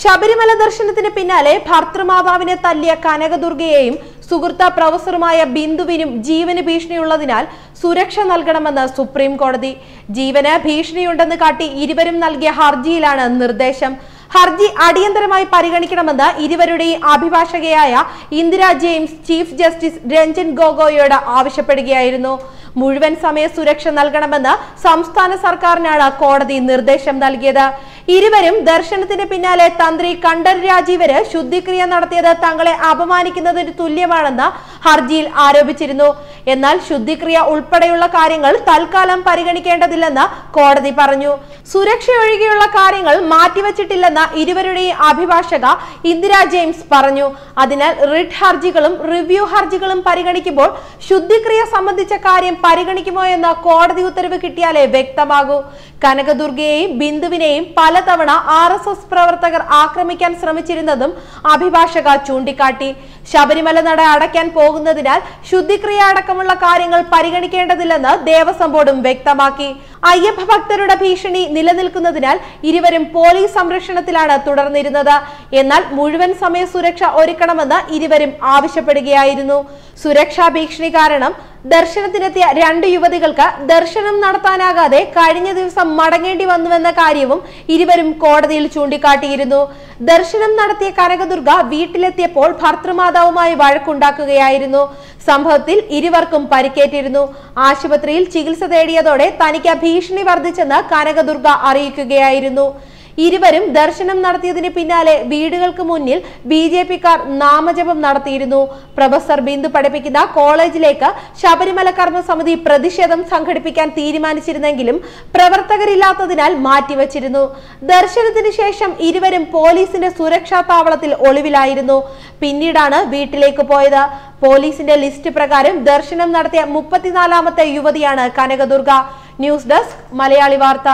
ശബരിമല ദർശനത്തിന് പിന്നാലെ ഭർത്തൃമാതാവിനെ തല്ലിയ കനകദുർഗയെയും സുഹൃത്ത പ്രൊഫസറുമായ ബിന്ദുവിനും ജീവന് ഭീഷണിയുള്ളതിനാൽ സുരക്ഷ നൽകണമെന്ന് സുപ്രീം കോടതി. ജീവന് ഭീഷണിയുണ്ടെന്ന് കാട്ടി ഇരുവരും നൽകിയ ഹർജിയിലാണ് നിർദ്ദേശം. ഹർജി അടിയന്തരമായി പരിഗണിക്കണമെന്ന് ഇരുവരുടെയും അഭിഭാഷകയായ Indira James chief justice Ranjan ഗൊഗോയോട് ആവശ്യപ്പെടുകയായിരുന്നു. മുഴുവൻ സമയ സുരക്ഷ നൽകണമെന്ന് സംസ്ഥാന സർക്കാരിനാണ് കോടതി നിർദ്ദേശം നൽകിയത്. ഇരുവരും ദർശനത്തിന് പിന്നാലെ തന്ത്രി കണ്ടർ രാജീവര് ശുദ്ധിക്രിയ നടത്തിയത് തങ്ങളെ അപമാനിക്കുന്നതിന് തുല്യമാണെന്ന് ഹർജിയിൽ ആരോപിച്ചിരുന്നു. എന്നാൽ ശുദ്ധിക്രിയ ഉൾപ്പെടെയുള്ള കാര്യങ്ങൾ തൽക്കാലം പരിഗണിക്കേണ്ടതില്ലെന്ന് കോടതി പറഞ്ഞു. സുരക്ഷ ഒഴികെയുള്ള കാര്യങ്ങൾ മാറ്റിവച്ചിട്ടില്ലെന്ന ഇരുവരുടെയും അഭിഭാഷക ഇന്ദിര ജെയിംസ് പറഞ്ഞു. അതിനാൽ റിട്ട് ഹർജികളും റിവ്യൂ ഹർജികളും പരിഗണിക്കുമ്പോൾ ശുദ്ധിക്രിയ സംബന്ധിച്ച കാര്യം പരിഗണിക്കുമോ എന്ന് കോടതി ഉത്തരവ് കിട്ടിയാലേ വ്യക്തമാകൂ. കനകദുർഗയെയും ബിന്ദുവിനെയും പലതവണ ആർ എസ് എസ് പ്രവർത്തകർ ആക്രമിക്കാൻ ശ്രമിച്ചിരുന്നതും അഭിഭാഷക ചൂണ്ടിക്കാട്ടി. ശബരിമല നട അടയ്ക്കാൻ പോകുന്നതിനാൽ ശുദ്ധിക്രിയ അടക്കമുള്ള കാര്യങ്ങൾ പരിഗണിക്കേണ്ടതില്ലെന്ന് ദേവസ്വം ബോർഡും വ്യക്തമാക്കി. അയ്യപ്പ ഭക്തരുടെ ഭീഷണി നിലനിൽക്കുന്നതിനാൽ ഇരുവരും പോലീസ് സംരക്ഷണത്തിലാണ് തുടർന്നിരുന്നത്. എന്നാൽ മുഴുവൻ സമയ സുരക്ഷ ഒരുക്കണമെന്ന് ഇരുവരും ആവശ്യപ്പെടുകയായിരുന്നു. സുരക്ഷാ ഭീഷണി കാരണം ദർശനത്തിനെത്തിയ രണ്ട് യുവതികൾക്ക് ദർശനം നടത്താനാകാതെ കഴിഞ്ഞ ദിവസം മടങ്ങേണ്ടി വന്നുവെന്ന കാര്യവും ഇരുവരും കോടതിയിൽ ചൂണ്ടിക്കാട്ടിയിരുന്നു. ദർശനം നടത്തിയ കനകദുർഗ വീട്ടിലെത്തിയപ്പോൾ ഭർത്തൃമാതാവുമായി വഴക്കുണ്ടാക്കുകയായിരുന്നു. സംഭവത്തിൽ ഇരുവർക്കും പരിക്കേറ്റിരുന്നു. ആശുപത്രിയിൽ ചികിത്സ തേടിയതോടെ തനിക്ക് ഭീഷണി വർദ്ധിച്ചെന്ന് കനകദുർഗ അറിയിക്കുകയായിരുന്നു. ഇരുവരും ദർശനം നടത്തിയതിന് പിന്നാലെ വീടുകൾക്ക് മുന്നിൽ ബി ജെ നാമജപം നടത്തിയിരുന്നു. പ്രൊഫസർ ബിന്ദു പഠിപ്പിക്കുന്ന കോളേജിലേക്ക് ശബരിമല കർമ്മസമിതി പ്രതിഷേധം സംഘടിപ്പിക്കാൻ തീരുമാനിച്ചിരുന്നെങ്കിലും പ്രവർത്തകരില്ലാത്തതിനാൽ മാറ്റിവച്ചിരുന്നു. ദർശനത്തിന് ശേഷം ഇരുവരും പോലീസിന്റെ സുരക്ഷാ താവളത്തിൽ ഒളിവിലായിരുന്നു. പിന്നീടാണ് വീട്ടിലേക്ക് പോയത്. പോലീസിന്റെ ലിസ്റ്റ് പ്രകാരം ദർശനം നടത്തിയ മുപ്പത്തിനാലാമത്തെ യുവതിയാണ് കനകദുർഗ. ന്യൂസ് ഡെസ്ക് മലയാളി വാർത്ത.